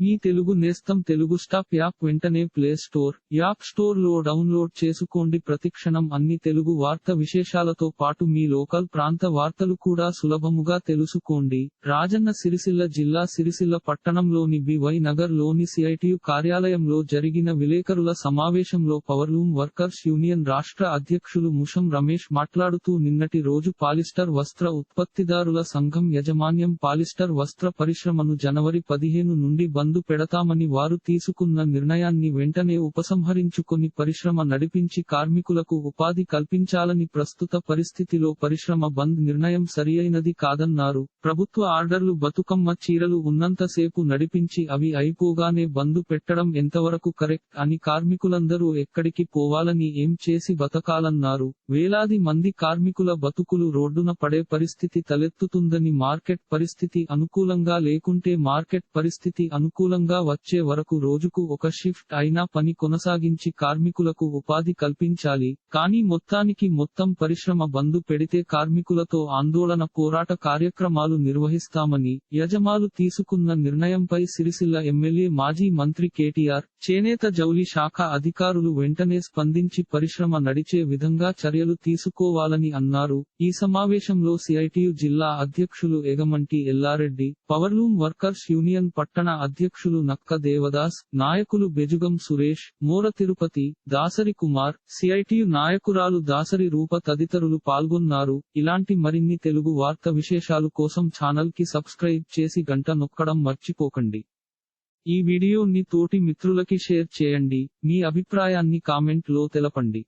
మీ తెలుగు నేస్తం Telugu stop app వెంటనే play store app స్టోర్లో డౌన్లోడ్ చేసుకోండి. ప్రతిక్షణం అన్ని తెలుగు వార్త విశేషాలతో పాటు మీ లోకల్ ప్రాంత వార్తలు కూడా సులభముగా తెలుసుకోండి. రాజన్న సిరిసిల్ల జిల్లా సిరిసిల్ల పట్టణంలోని బివై నగర్లోని సిఐటియు కార్యాలయంలో జరిగిన విలేకరుల సమావేశంలో పవర్లూమ్ వర్కర్స్ యూనియన్ రాష్ట్ర అధ్యక్షులు ముషం రమేష్ మాట్లాడుతూ నిన్నటి రోజు పాలిస్టర్ వస్త్ర ఉత్పత్తిదారుల సంఘం యజమాన్యం పాలిస్టర్ వస్త్ర పరిశ్రమను జనవరి పదిహేను నుండి బంద్ పెడతామని వారు తీసుకున్న నిర్ణయాన్ని వెంటనే ఉపసంహరించుకొని పరిశ్రమ నడిపించి కార్మికులకు ఉపాధి కల్పించాలని ప్రస్తుత పరిస్థితిలో పరిశ్రమ బంద్ నిర్ణయం సరియైనది కాదన్నారు. ప్రభుత్వ ఆర్డర్లు బతుకమ్మ చీరలు ఉన్నంతసేపు నడిపించి అవి అయిపోగానే బంద్ పెట్టడం ఎంతవరకు కరెక్ట్ అని కార్మికులందరూ ఎక్కడికి పోవాలని ఏం చేసి బతకాలన్నారు. వేలాది మంది కార్మికుల బతుకులు రోడ్డున పడే పరిస్థితి తలెత్తుతుందని మార్కెట్ పరిస్థితి అనుకూలంగా లేకుంటే మార్కెట్ పరిస్థితి అనుకూలంగా వచ్చే వరకు రోజుకు ఒక షిఫ్ట్ అయినా పని కొనసాగించి కార్మికులకు ఉపాధి కల్పించాలి. కానీ మొత్తానికి మొత్తం పరిశ్రమ బంద్ పెడితే కార్మికులతో ఆందోళన పోరాట కార్యక్రమాలు నిర్వహిస్తామని యజమాలు తీసుకున్న నిర్ణయంపై సిరిసిల్ల ఎమ్మెల్యే మాజీ మంత్రి కేటీఆర్ చేనేత జౌలి శాఖ అధికారులు వెంటనే స్పందించి పరిశ్రమ నడిచే విధంగా చర్యలు తీసుకోవాలని అన్నారు. ఈ సమావేశంలో సిఐటియు జిల్లా అధ్యక్షులు Egamanti Ellareddy powerloom workers union పట్టణ అధ్యక్షులు నక్క దేవదాస్ నాయకులు బెజుగం సురేష్ మోర తిరుపతి దాసరి కుమార్ సిఐటియు నాయకురాలు దాసరి రూప తదితరులు పాల్గొన్నారు. ఇలాంటి మరిన్ని తెలుగు వార్త విశేషాలు కోసం ఛానల్కి సబ్స్క్రైబ్ చేసి గంట నొక్కడం మర్చిపోకండి. ఈ వీడియోని తోటి మిత్రులకి షేర్ చేయండి. మీ అభిప్రాయాన్ని కామెంట్లో తెలపండి.